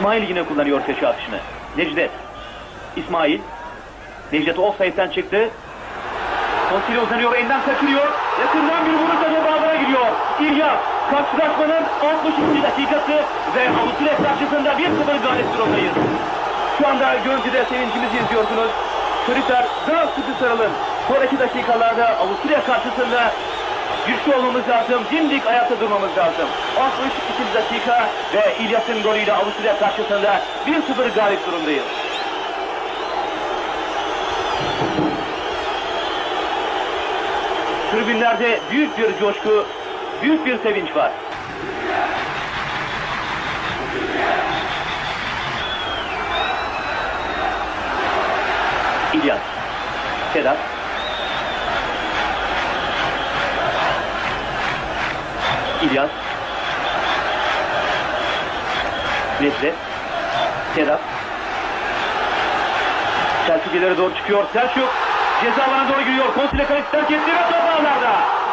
İsmail yine kullanıyor köşe atışını. Necdet. İsmail. Necdet offside'den çıktı. Konsili uzanıyor, elinden kaçırıyor. Yakından bir vuruş da bağlara giriyor. İlyas, karşılaşmanın 62. dakikası ve Avusturya karşısında 1-0 galip durumdayız. Şu anda görüntüde sevincimizi izliyorsunuz. Çocuklar daha sıkı sarılın. Sonraki dakikalarda Avusturya karşısında güçlü olmamız lazım. Dimdik ayakta durmamız lazım. 62 dakika ve İlyas'ın golüyle Avusturya karşısında 1-0 galip durumdayız. Tribünlerde büyük bir coşku, büyük bir sevinç var. İlyas, Sedat, İlyas, Necdet, Sedat, Selçuk ileri doğru çıkıyor. Selçuk ceza alanına doğru giriyor. Konsile kalesi terk etti ve top.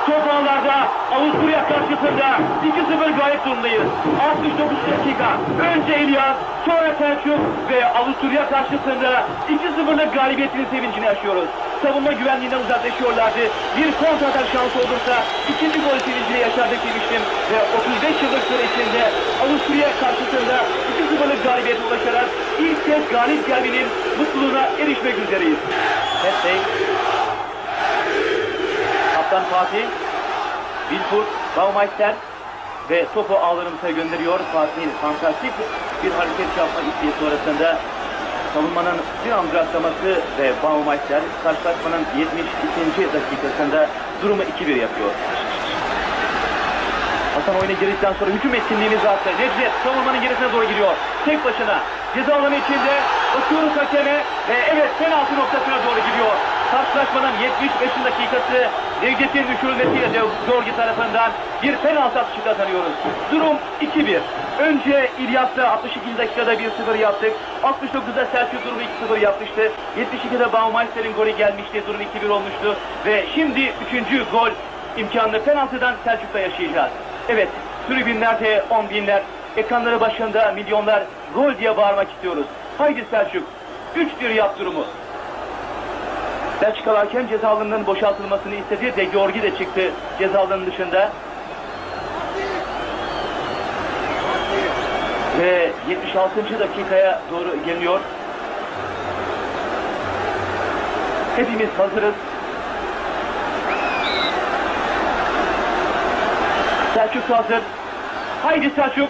Top ağlarda Avusturya karşısında 2-0 galip durumdayız. 69 dakika. Önce İlyas, sonra Selçuk ve Avusturya karşısında 2-0'lık galibiyetin sevincini yaşıyoruz. Savunma güvenliğinden uzaklaşıyorlardı. Bir kontratak şansı olursa ikinci gol sevincini yaşardık demiştim. Ve 35 yıllık süre içinde Avusturya karşısında 2-0'lık galibiyete ulaşarak ilk kez galip gelmenin mutluluğuna erişmek üzereyiz. Mesleği. Kaptan Fatih. Wilfurt, Baumeister ve topu ağlarımıza gönderiyor. Fatih fantastik bir hareket yapma isteği sonrasında savunmanın bir an duraklaması ve Baumeister karşılaşmanın 72. dakikasında durumu 2-1 yapıyor. Hasan oyuna girdikten sonra hücum etkinliğimiz arttı. Necdet savunmanın gerisine doğru giriyor. Tek başına ceza alanı içinde bakıyoruz hakeme ve evet penaltı noktasına doğru gidiyor. Karşılaşmanın 75. dakikası Necdet'in düşürülmesiyle de Zorgi tarafından bir penaltı atışı kazanıyoruz. Durum 2-1. Önce İlyas'la 62. dakikada 1-0 yaptık. 69'da Selçuk durumu 2-0 yapmıştı. 72'de Baumeister'in golü gelmişti. Durum 2-1 olmuştu. Ve şimdi 3. gol imkanını penaltıdan Selçuk'ta yaşayacağız. Evet, tribünlerde on binler, ekranları başında milyonlar gol diye bağırmak istiyoruz. Haydi Selçuk, 3-1 yap durumu. Belçikalı hakem ceza boşaltılmasını istedi. De Georgi de çıktı ceza dışında. Ve 76. dakikaya doğru geliyor. Hepimiz hazırız. Selçuk hazır. Haydi Selçuk.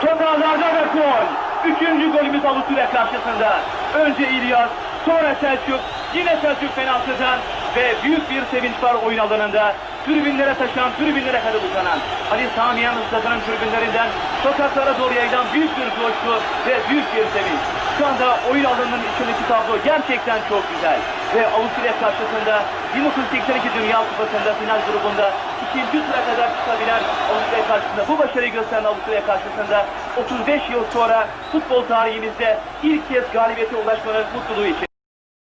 Top ağlarda ve gol. Üçüncü golümüz Avusturya karşısında. Önce İlyas, sonra Selçuk. Yine Selçuk penaltıdan ve büyük bir sevinç var oyun alanında. Tribünlere taşan, tribünlere kadar uzanan. Ali Samiyan Usta'nın tribünlerinden sokaklara doğru yayılan büyük bir coşku ve büyük bir sevinç. Şu anda oyun alanının içindeki tablo gerçekten çok güzel. Ve Avusturya karşısında 1982 Dünya Kupası'nda final grubunda ikinci tura kadar çıkabilen Avusturya karşısında bu başarıyı gösteren Avusturya karşısında 35 yıl sonra futbol tarihimizde ilk kez galibiyete ulaşmanın mutluluğu için.